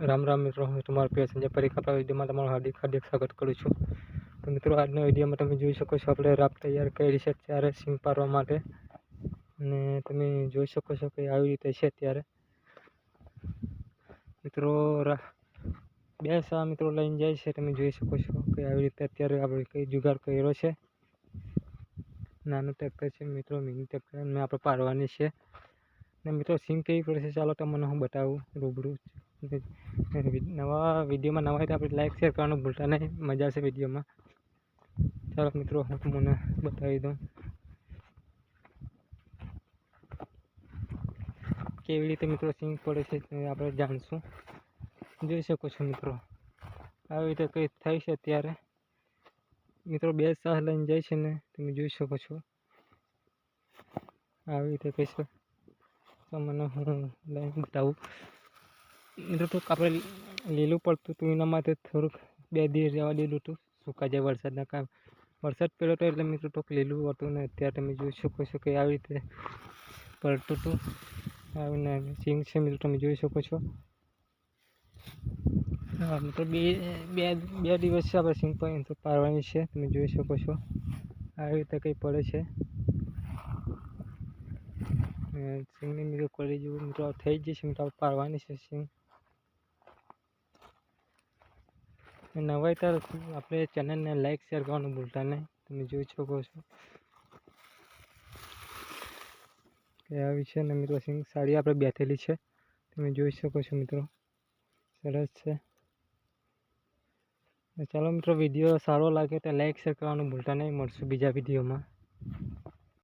રામ રામ મિત્રો, હું તમારો પ્રિય સંજય પરીખ, આપણા વિડીયોમાં તમારું હાર્દિક હાર્દિક સ્વાગત કરું છું. તો મિત્રો, આજના વિડીયોમાં તમે જોઈ શકો છો, આપણે રાપ તૈયાર કરી છે ત્યારે સીમ પારવા માટે. અને તમે જોઈ શકો છો કે આવી રીતે છે ત્યારે. મિત્રો બે સા મિત્રો લઈને જાય છે, તમે જોઈ શકો છો કે આવી રીતે અત્યારે આપણે કઈ જુગાડ કર્યો છે. નાનું ટ્રેક્ટર છે મિત્રો મિની ટ્રેક્ટર અને આપણે પારવાની છે. ને મિત્રો, સીમ કેવી પડશે ચાલો તમને હું બતાવું, રૂબરૂ નવા વિડીયોમાં નવા હોય તો આપણે લાઈક શેર કરવાનું ભૂલતા નહીં. મજા આવશે વિડીયોમાં. ચાલો મિત્રો, હું મને બતાવી દઉં. કેવી રીતે મિત્રો સિંગ પડે છે આપણે જાણશું. જોઈ શકો છો મિત્રો. આવી રીતે કંઈ થાય છે અત્યારે. મિત્રો બે સાહ લઈને જાય છે ને, તમે જોઈ શકો છો. આવી રીતે કહીશ તો મને હું લઈને બતાવું. મિત્રો તો આપણે લીલું પડતું હતું, એના માટે થોડુંક બે દિવસ જવા દીધું હતું. સુકા જાય વરસાદના કામ વરસાદ પડ્યો હતો એટલે મિત્રો તો લીલું હતું ને અત્યારે તમે જોઈ શકો છો કે આવી રીતે પડતું હતું. આવીને સિંગ છે મિત્રો, તમે જોઈ શકો છો. મિત્રો બે બે બે દિવસ છે આપણે સિંગ પણ તો પારવાની છે, તમે જોઈ શકો છો. આવી રીતે કંઈ પડે છે. સિંગની મિત્રો કરી જેવું મિત્રો થઈ જશે, મિત્રો પારવાની છે સિંગ. નવાઈ તાર આપણે ચેનલને લાઈક શેર કરવાનું ભૂલતા નહીં. તમે જોઈ શકો છો. કે આવી છે ને મિત્રો સિંગ સાડી આપણે બેઠેલી છે. તમે જોઈ શકો છો મિત્રો. સરસ છે. ચાલો મિત્રો વીડિયો સારો લાગે તો લાઈક શેર કરવાનું ભૂલતા નહીં. મળશું બીજા વિડીયોમાં